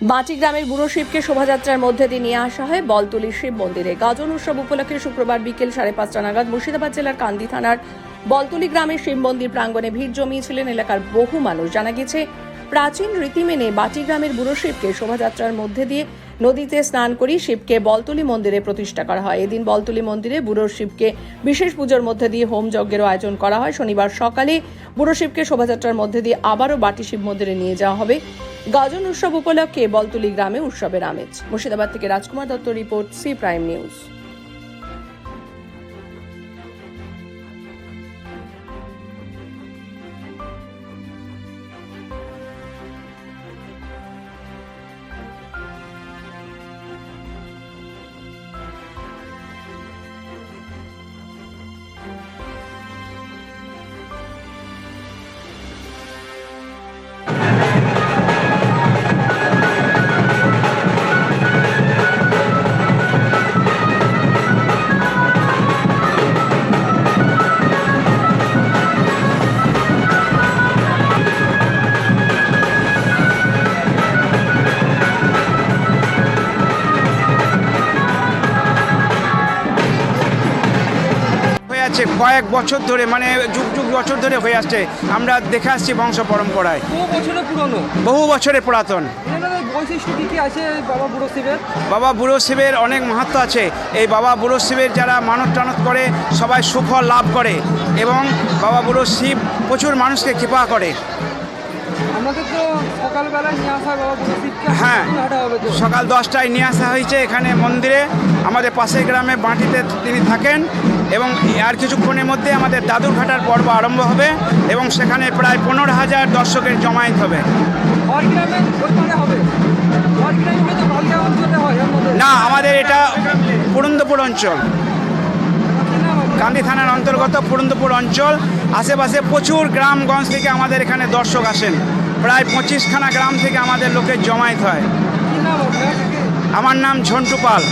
মাটি গ্রামের বুড়ো শিবকে শোভাযাত্রার মধ্যে দিয়ে নিয়ে আসা হয় বলতুলি শিব মন্দিরে। গাজন উৎসব উপলক্ষে শুক্রবার বিকেল সাড়ে পাঁচটা নাগাদ মুর্শিদাবাদ জেলার কান্দি থানার বলতুলি গ্রামের শিব মন্দির প্রাঙ্গণে ভিড় জমিয়েছিলেন এলাকার বহু মানুষ। জানা গেছে প্রাচীন রীতি মেনে বাটি গ্রামের বুড়ো শিবকে শোভাযাত্রার মধ্যে দিয়ে নদীতে স্নান করি শিবকে বলতুলি মন্দিরে প্রতিষ্ঠা করা হয়। এদিন বলতুলি মন্দিরে বুড়ো শিবকে বিশেষ পুজোর মধ্যে দিয়ে হোম যজ্ঞেরও আয়োজন করা হয়। শনিবার সকালে বুড়ো শিবকে শোভাযাত্রার মধ্যে দিয়ে আবারও বাটি শিব মন্দিরে নিয়ে যাওয়া হবে। গাজন উৎসব উপলক্ষে বলতুলি গ্রামে উৎসবের আমেজ। মুর্শিদাবাদ থেকে Rajkumar Dutta report, C prime news. আছে কয়েক বছর ধরে মানে যুগ যুগ বছর ধরে হয়ে আসছে। আমরা দেখে আসছি বংশ পরম্পরায়। বহু বছরের পুরনো? বহু বছরের পুরাতন। বৈশিষ্ট্য কী কী আছে বাবা বুড়ো শিবের? বাবা বুড়ো শিবের অনেক মাহাত্ম আছে। এই বাবা বুড়ো শিবের যারা মানত টানত করে সবাই সুফল লাভ করে এবং বাবা বুড়ো শিব প্রচুর মানুষকে কৃপা করে। আমাদের তো সকালবেলায় নিয়ে আসা হয় সকাল দশটায় নিয়ে আসা হয়েছে এখানে মন্দিরে। আমাদের পাশের গ্রামে বাঁটিতে তিনি থাকেন এবং আর কিছুক্ষণের মধ্যে আমাদের দাদুরঘাটার পর্ব আরম্ভ হবে এবং সেখানে প্রায় পনেরো হাজার দর্শকের জমায়েত হবে। না আমাদের এটা পুরন্দপুর অঞ্চল? কান্দি থানার অন্তর্গত পুরন্দপুর অঞ্চল। আশেপাশে প্রচুর গ্রামগঞ্জ থেকে আমাদের এখানে দর্শক আসেন। প্রায় পঁচিশখানা গ্রাম থেকে আমাদের লোকের জমায়েত হয়। আমার নাম ঝন্টু পাল।